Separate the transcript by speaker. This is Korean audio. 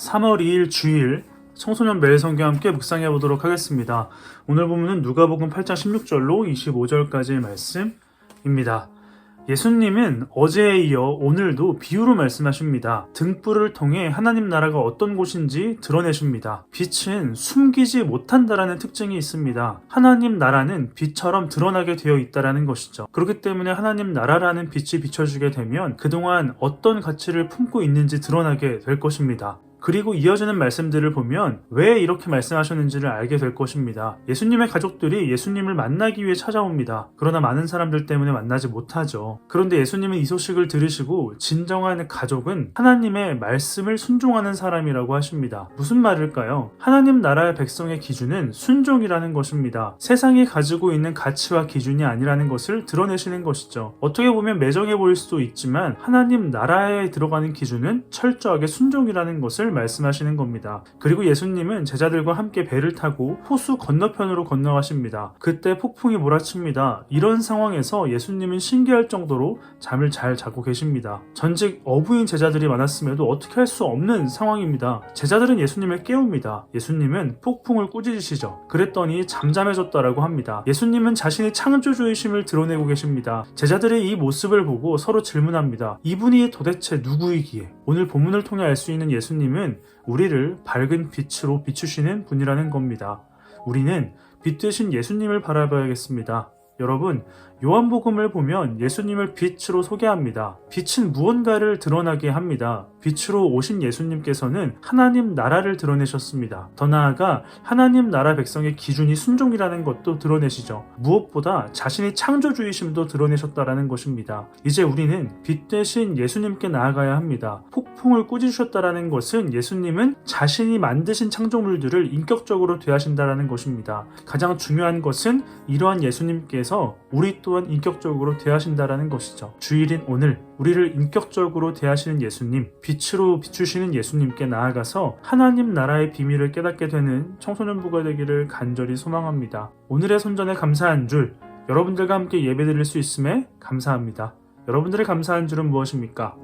Speaker 1: 3월 2일 주일 청소년 매일 성경 함께 묵상해 보도록 하겠습니다. 오늘 보면은 누가복음 8장 16절로 25절까지의 말씀입니다. 예수님은 어제에 이어 오늘도 비유로 말씀하십니다. 등불을 통해 하나님 나라가 어떤 곳인지 드러내십니다. 빛은 숨기지 못한다라는 특징이 있습니다. 하나님 나라는 빛처럼 드러나게 되어 있다라는 것이죠. 그렇기 때문에 하나님 나라라는 빛이 비춰지게 되면 그동안 어떤 가치를 품고 있는지 드러나게 될 것입니다. 그리고 이어지는 말씀들을 보면 왜 이렇게 말씀하셨는지를 알게 될 것입니다. 예수님의 가족들이 예수님을 만나기 위해 찾아옵니다. 그러나 많은 사람들 때문에 만나지 못하죠. 그런데 예수님은 이 소식을 들으시고 진정한 가족은 하나님의 말씀을 순종하는 사람이라고 하십니다. 무슨 말일까요? 하나님 나라의 백성의 기준은 순종이라는 것입니다. 세상이 가지고 있는 가치와 기준이 아니라는 것을 드러내시는 것이죠. 어떻게 보면 매정해 보일 수도 있지만 하나님 나라에 들어가는 기준은 철저하게 순종이라는 것을 말씀하시는 겁니다. 그리고 예수님은 제자들과 함께 배를 타고 호수 건너편으로 건너가십니다. 그때 폭풍이 몰아칩니다. 이런 상황에서 예수님은 신기할 정도로 잠을 잘 자고 계십니다. 전직 어부인 제자들이 많았음에도 어떻게 할 수 없는 상황입니다. 제자들은 예수님을 깨웁니다. 예수님은 폭풍을 꾸짖으시죠. 그랬더니 잠잠해졌다라고 합니다. 예수님은 자신의 창조주의심을 드러내고 계십니다. 제자들의 이 모습을 보고 서로 질문합니다. 이분이 도대체 누구이기에? 오늘 본문을 통해 알 수 있는 예수님은 우리를 밝은 빛으로 비추시는 분이라는 겁니다. 우리는 빛 대신 예수님을 바라봐야겠습니다. 여러분, 요한복음을 보면 예수님을 빛으로 소개합니다. 빛은 무언가를 드러나게 합니다. 빛으로 오신 예수님께서는 하나님 나라를 드러내셨습니다. 더 나아가 하나님 나라 백성의 기준이 순종이라는 것도 드러내시죠. 무엇보다 자신의 창조주의심도 드러내셨다라는 것입니다. 이제 우리는 빛 대신 예수님께 나아가야 합니다. 폭풍을 꾸짖으셨다라는 것은 예수님은 자신이 만드신 창조물들을 인격적으로 대하신다라는 것입니다. 가장 중요한 것은 이러한 예수님께 서 우리 또한 인격적으로 대하신다라는 것이죠. 주일인 오늘 우리를 인격적으로 대하시는 예수님, 빛으로 비추시는 예수님께 나아가서 하나님 나라의 비밀을 깨닫게 되는 청소년부가 되기를 간절히 소망합니다. 오늘의 손전에 감사한 줄 여러분들과 함께 예배드릴 수 있음에 감사합니다. 여러분들의 감사한 줄은 무엇입니까?